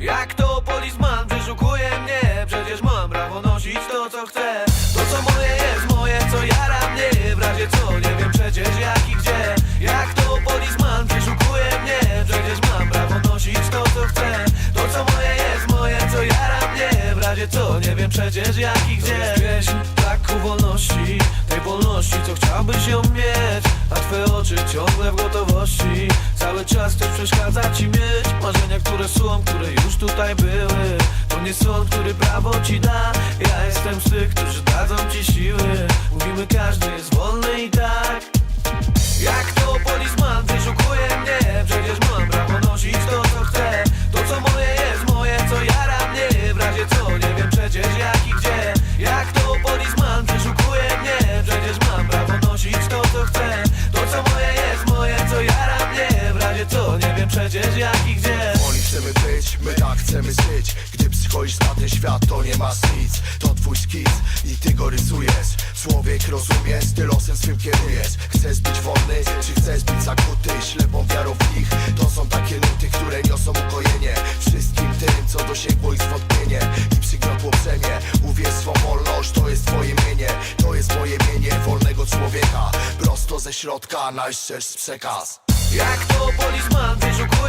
Jak to polizman przeszukuje mnie? Przecież mam prawo nosić to co chcę. To co moje jest moje, co jara mnie. W razie co nie wiem przecież jak i gdzie. Jak to polizman przeszukuje mnie? Przecież mam prawo nosić to co chcę. To co moje jest moje, co jara mnie. W razie co nie wiem przecież jak i gdzie. To jest tak wolności Tej wolności co chciałbyś ją mieć. A twoje oczy ciągle w gotowości. Cały czas chcesz przeszkadzać i mieć. Marzenia są, które już tutaj były. To nie sąd, który prawo ci da. Ja jestem z tych, którzy dadzą ci siły. Mówimy, każdy jest wolny i tak. Jak to polisman wyszukuje mnie? Przecież mam prawo nosić to, co chcę. To, co moje jest moje, co jara mnie. W razie co, nie wiem przecież jak i gdzie. Jak to polisman wyszukuje mnie? Przecież mam prawo nosić to, co chcę. To, co moje jest moje, co jara mnie. W razie co, nie wiem przecież jak i gdzie chcemy być, my tak chcemy żyć. Gdy przychodzisz na ten świat, to nie masz nic. To twój skic i ty go rysujesz. Człowiek rozumiesz, ty losem swym kierujesz. Chcesz być wolny, czy chcesz być zakuty? Ślepą wiarą w nich. To są takie nuty, które niosą ukojenie. Wszystkim tym, co dosięgło ich zwątpienie. I przygniotło brzemię Uwierz swą wolność, to jest twoje mienie. To jest moje mienie wolnego człowieka. Prosto ze środka, najszczerszy przekaz. Jak to polisman wyszukuje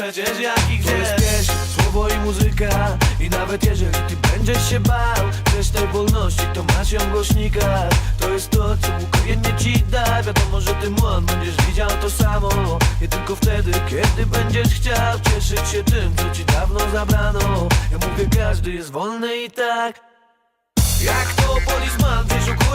przecież jak i gdzie? Jest pieśń, słowo i muzyka. I nawet jeżeli ty będziesz się bał Przez tej wolności to masz ją w głośnikach. To jest to, co ukojenie ci da. Wiadomo, że ty młon będziesz widział to samo. Nie tylko wtedy, kiedy będziesz chciał Cieszyć się tym, co ci dawno zabrano. Ja mówię, każdy jest wolny i tak. Jak to polisman wyszukuje